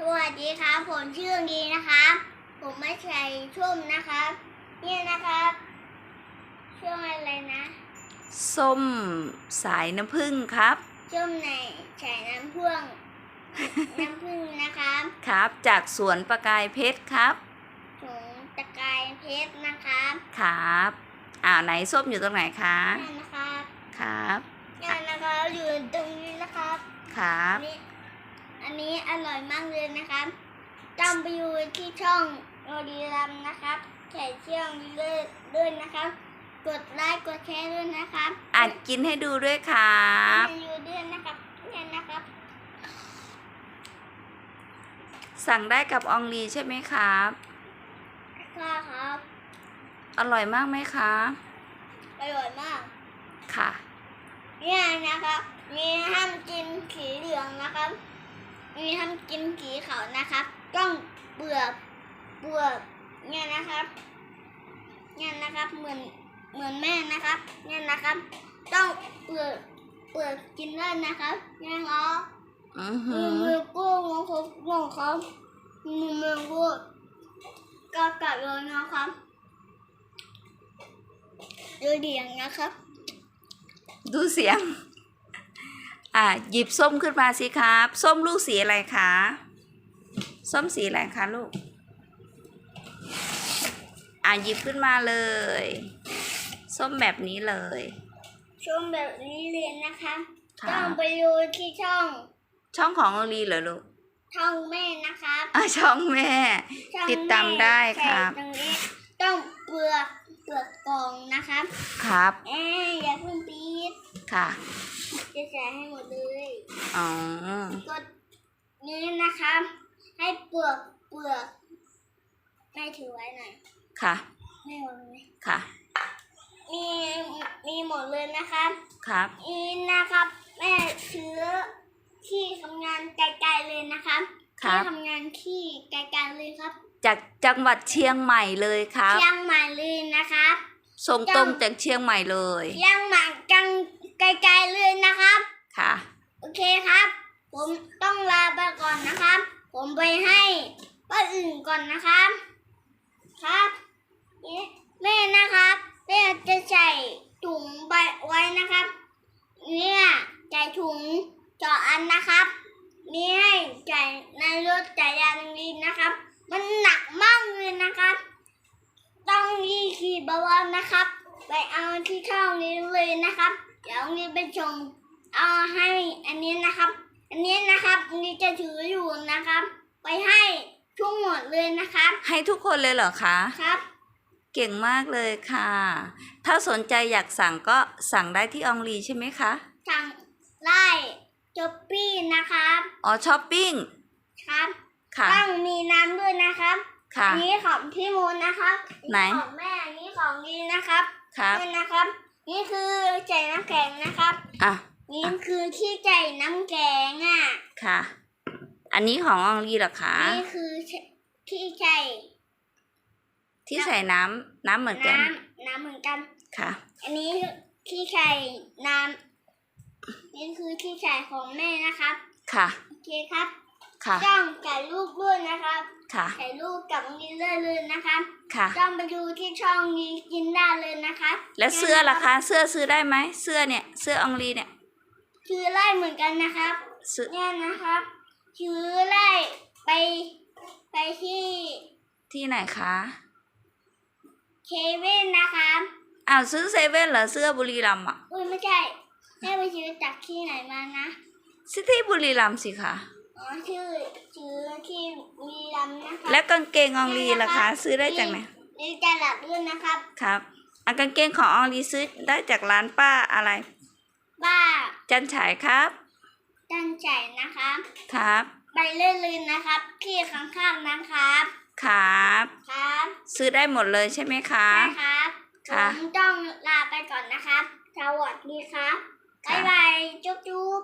สวัสดีครับ ผมชื่อดีนะครับ ผมไม่ใช่ชุ่มนะครับ เนี่ยนะครับ ช่วงอะไรนะส้มสายน้ำผึ้งครับ ชุ่มในใส่น้ำพ่วง น้ำผึ้งนะครับครับ จากสวนประกายเพชรครับถุงตะกายเพชรนะครับครับอ้าวไหนส้มอยู่ตรงไหนคะนี่นะครับครับนี่นะครับอยู่ตรงนี้นะครับครับอันนี้ อันนี้อร่อยมากเลยนะครับต้องไปอยู่ที่ช่องโรดีรัมนะครับใส่เชี่ยงด้วยด้วยนะครับ กดไลค์กดแชร์ด้วยนะครับอะกินให้ดูด้วยครับให้อยู่ด้วยนะครับเนี่ยนะครับ สั่งได้กับอองลีใช่ไหมครับค่ะครับ อร่อยมากไหมคะอร่อยมาก ค่ะ เนี่ยนะครับ มีห้ามกินสีเหลืองนะครับ มีห้ามกินสีขาวนะครับ ต้องเปลือกเปลือกเนี่ยนะครับเนี่ยนะครับเหมือนเหมือนแม่นะครับเนี่ยนะครับ ต้องเปลือกเปลือกกินได้นะครับเนี่ยเนาะอือหืมืออมือกู้งงครับงงครับมือมือกู้ก็กัดเลยนะครับดูเดียงนะครับ ดูเสียง อะหยิบส้มขึ้นมาสิครับ ส้มลูกสีอะไรคะส้มสีอะไรคะลูก อะหยิบขึ้นมาเลย ส้มแบบนี้เลย ช่วงแบบนี้เลยนะคะค่ะ ต้องไปดูที่ช่องช่องของอองลีเหรอลูกช่องแม่นะครับอะช่องแม่ ช่องติดตามได้ครับใส่ตรงนี้ต้องเปลือกเปลือกกล่องนะครับ ครับ เอ้ยอย่าเพิ่งปีดค่ะ จะใส่ให้หมดเลยอ๋อกดนี้นะครับให้เปลือกเปลือกแม่ถือไว้หน่อยค่ะแม่วางไว้ค่ะ มีมีหมดเลยนะครับครับนี่นะครับ แม่ซื้อที่ทำงานไกลๆเลยนะครับครับที่ทำงานที่ไกลๆเลยครับ จากจังหวัดเชียงใหม่เลยครับ เชียงใหม่เลยนะครับส่งตรงจากเชียงใหม่เลย เชียงใหม่จัง ไกลๆเลยนะครับ ค่ะ โอเคครับ ผมต้องลาไปก่อนนะครับ ผมไปให้ป้าอื่นก่อนนะครับ ครับนี่แม่นะครับแม่จะใส่ถุงใบไว้นะครับ เนี่ยใส่ถุงเจาะอันนะครับนี่ให้ใส่ในรถจักรยานนี้นะครับ มันหนักมากเลยนะครับ ต้องรีบขี่เบาๆนะครับ ไปเอาที่ช่องนี้เลยนะครับ เดี๋ยวนี้ไปชมเอาให้อันนี้นะครับ อันนี้นะครับอันนี้จะถืออยู่นะครับ ไปให้ทุกหมดเลยนะครับ ให้ทุกคนเลยเหรอคะครับ เก่งมากเลยค่ะ ถ้าสนใจอยากสั่งก็สั่งได้ที่อองลีใช่ไหมคะทางไล่จบปี้นะครับอ๋อช้อปปิ้งครับค่ะต้องมีน้ำด้วยนะครับค่ะอันี้ของพี่มูลนะครับ ไหนของแม่อันนี้ของดีนะครับครับนี่นะครับ นี่คือใจน้ำแข็งนะครับ อะ นี่คือที่ใจน้ำแข็งอะ ค่ะ อันนี้ของอองลีเหรอคะ นี่คือที่ใจ ที่ใส่น้ำน้ำเหมือนกัน น้ำน้ำเหมือนกัน ค่ะ อันนี้ที่ใส่น้ำนี่คือที่ใส่ของแม่นะครับ ค่ะ โอเคครับ ค่ะต้องใส่ลูกด้วยนะครับค่ะใส่ลูกกับนี้ได้เลยนะครับค่ะต้องไปดูที่ช่องนี้กินได้เลยนะครับแล้วเสื้อล่ะคะ เสื้อซื้อได้ไหมเสื้อเนี่ย เสื้ออองลีเนี่ยชื่อไล่เหมือนกันนะครับซื้อเนี่ยนะครับชื่อไล่ไปไปที่ ที่ไหนคะเคเว่นนะครับอ้าวซื้อเซเว่นเหรอเสื้อบุรีรัมย์อะอุ้ยไม่ใช่แม่ไปซื้อจากที่ไหนมานะซิที่บุรีรัมย์สิคะ อ๋อชื่อชื่อที่มีลำนะคะแล้วกางเกงอองลีล่ะคะ ซื้อได้จากไหนนี่จะหลับด้วยนะครับครับอันกางเกงของอองลีซื้อได้จากร้านป้าอะไรบ้า จันฉายครับตั้งใจนะครับ ครับไปเล่นเลยนะครับที่ข้างๆนะครับครับ ครับ ซื้อได้หมดเลยใช่ไหมคะใช่ครับผค่ะมต้องลาไปก่อนนะครับสวัสดีครับค่ะบ๊ายบายจุ๊บจุ๊บ